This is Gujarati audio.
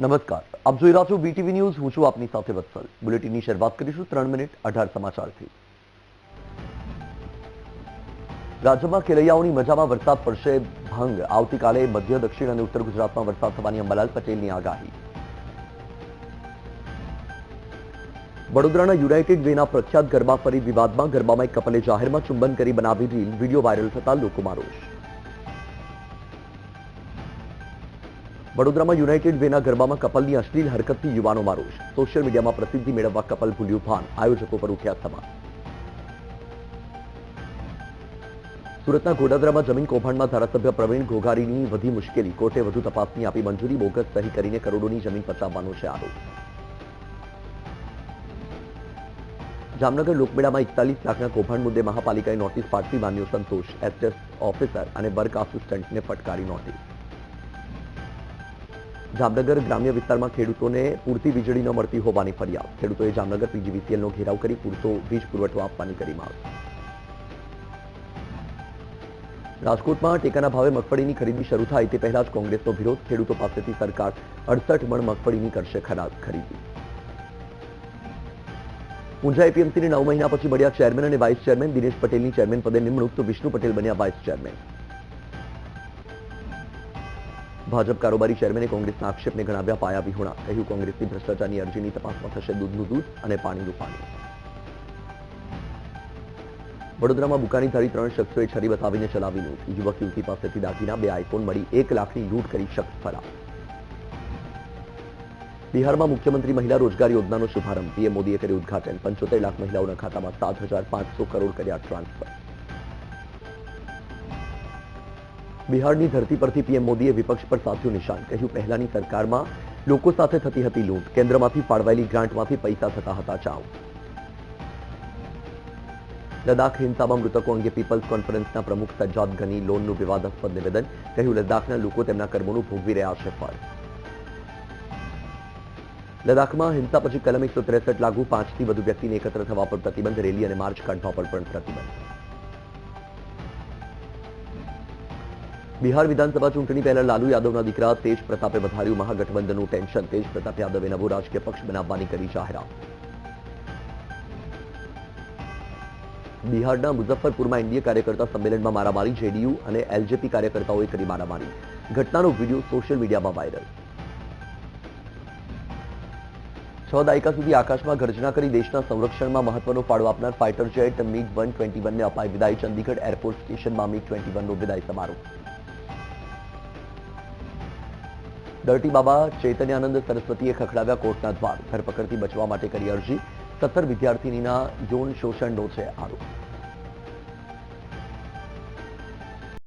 નમસ્કાર. આપ જોઈ રહ્યા છો બીટીવી ન્યૂઝ હું છું આપની સાથે વત્સલ. બુલેટિનની શરૂઆત કરીશું ત્રણ મિનિટ અઢાર સમાચારથી. રાજ્યમાં ખેલૈયાઓની મજામાં વરસાદ પડશે ભંગ. આવતીકાલે મધ્ય, દક્ષિણ અને ઉત્તર ગુજરાતમાં વરસાદ થવાની અંબાલાલ પટેલની આગાહી. વડોદરાના યુનાઇટેડ વેના પ્રખ્યાત ગરબા ફરી વિવાદમાં ગરબામાં એક કપલે જાહેરમાં ચુંબન કરી બનાવી રીલ. વીડિયો વાયરલ થતા લોકોમાં રોષ. વડોદરામાં યુનાઇટેડ વેના ગરબામાં કપલની અશ્લીલ હરકતથી યુવાનોમાં રોષ સોશિયલ મીડિયામાં પ્રસિદ્ધિ મેળવવા કપલ ભૂલ્યું ભાન આયોજકો પર ઉઠ્યા સમાન સુરતના ગોડાદરામાં જમીન કૌભાંડમાં ધારાસભ્ય પ્રવીણ ઘોઘારીની વધી મુશ્કેલી. કોર્ટે વધુ તપાસની આપી મંજૂરી, બોગસ સહી કરીને કરોડોની જમીન પચાવવાનો છે આરોપ. જામનગર લોકમેળામાં એકતાલીસ લાખના કૌભાંડ મુદ્દે મહાપાલિકાએ નોટિસ પાઠવી માન્યો સંતોષ. એસએસ ઓફિસર અને વર્ક આસિસ્ટન્ટને ફટકારી નોટિસ. જામનગર ગ્રામ્ય વિસ્તારમાં ખેડૂતોને પૂરતી વીજળી ન મળતી હોવાની ફરિયાદ. ખેડૂતોએ જામનગર પીજીવીસીએલનો ઘેરાવ કરી પૂરતો વીજ પુરવઠો આપવાની કરી માંગ. રાજકોટમાં ટેકાના ભાવે મગફળીની ખરીદી શરૂ થાય તે પહેલા જ કોંગ્રેસનો વિરોધ. ખેડૂતો પાસેથી સરકાર અડસઠ મણ મગફળીની કરશે ખરા- ખરીદી. ઊંઝા એપીએમસીને નવ મહિના પછી મળ્યા ચેરમેન અને વાઇસ ચેરમેન દિનેશ પટેલની ચેરમેન પદે નિમણૂક તો વિષ્ણુ પટેલ બન્યા વાઇસ ચેરમેન. ભાજપ કારોબારી ચેરમેને કોંગ્રેસના આક્ષેપને ગણાવ્યા પાયા વિહોણા. કહ્યું, કોંગ્રેસની ભ્રષ્ટાચારની અરજીની તપાસમાં થશે દૂધનું દૂધ અને પાણીનું પાણી. વડોદરામાં બુકાની ધારી ત્રણ શખ્સોએ છરી બતાવીને ચલાવી લૂંટ. યુવક યુવતી પાસેથી દાગીના, બે આઈફોન મળી, એક લાખની લૂંટ કરી શખ્સ ફરાર. બિહારમાં મુખ્યમંત્રી મહિલા રોજગાર યોજનાનો શુભારંભ. પીએમ મોદીએ કર્યું ઉદઘાટન. પંચોતેર લાખ મહિલાઓના ખાતામાં સાત હજાર પાંચસો કરોડ કર્યા ટ્રાન્સફર. બિહારની ધરતી પરથી પીએમ મોદીએ વિપક્ષ પર સાધ્યું નિશાન. કહ્યું, પહેલાની સરકારમાં લોકો સાથે થતી હતી લૂંટ. કેન્દ્રમાંથી ફાળવાયેલી ગ્રાન્ટમાંથી પૈસા થતા હતા ચાવ. લદ્દાખ હિંસામાં મૃતકો અંગે પીપલ્સ કોન્ફરન્સના પ્રમુખ સજ્જાદ ગની લોનનું વિવાદાસ્પદ નિવેદન. કહ્યું, લદ્દાખના લોકો તેમના કર્મોનું ભોગવી રહ્યા છે ફળ. લદ્દાખમાં હિંસા પછી કલમ એકસો ત્રેસઠ લાગુ પાંચથી વધુ વ્યક્તિને એકત્ર થવા પર પ્રતિબંધ. રેલી અને માર્ચ કાઢવા પર પણ પ્રતિબંધ. બિહાર વિધાનસભા ચૂંટણી પહેલા લાલુ યાદવના દીકરા તેજ પ્રતાપે વધાર્યું મહાગઠબંધનનું ટેન્શન. તેજ પ્રતાપ યાદવે નવો રાજકીય પક્ષ બનાવવાની કરી જાહેરાત. બિહારના મુઝફ્ફરપુરમાં એનડીએ કાર્યકર્તા સંમેલનમાં મારામારી, જેડીયુ અને એલજેપી કાર્યકર્તાઓએ કરી મારામારી. ઘટનાનો વીડિયો સોશિયલ મીડિયામાં વાયરલ. છ દાયકા સુધી આકાશમાં ગર્જના કરી દેશના સંરક્ષણમાં મહત્વનો ફાળો આપનાર fighter jet MiG one twenty વનને અપાઈ વિદાય. ચંદીગઢ એરપોર્ટ સ્ટેશનમાં મિગ ટ્વેન્ટી વનનો વિદાય સમારોહ. ડર્ટી બાબા ચૈતન્યાનંદ સરસ્વતીએ ખખડાવ્યા કોર્ટના દ્વાર. ધરપકડથી બચવા માટે કરી અરજી. સત્તર વિદ્યાર્થીનીના યૌન શોષણનો છે આરોપ.